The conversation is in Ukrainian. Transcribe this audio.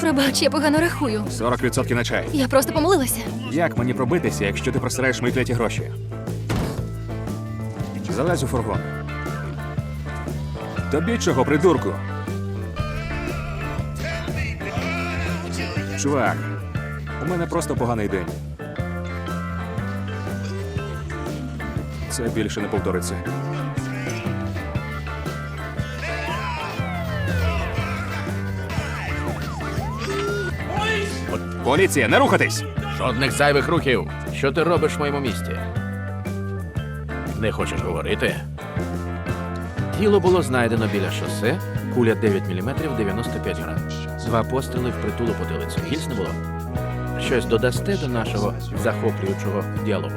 Пробач, я погано рахую. 40% на чай. Я просто помилилася. Як мені пробитися, якщо ти просираєш мої кляті гроші? Залазь у фургон. Тобі чого, придурку? Чувак, у мене просто поганий день. Це більше не повториться. Поліція, не рухатись! Жодних зайвих рухів. Що ти робиш в моєму місті? Не хочеш говорити? Тіло було знайдено біля шосе, куля 9 мм 95 грам. Два постріли в притулу потилицю. Гільз не було. Щось додасте до нашого захоплюючого діалогу.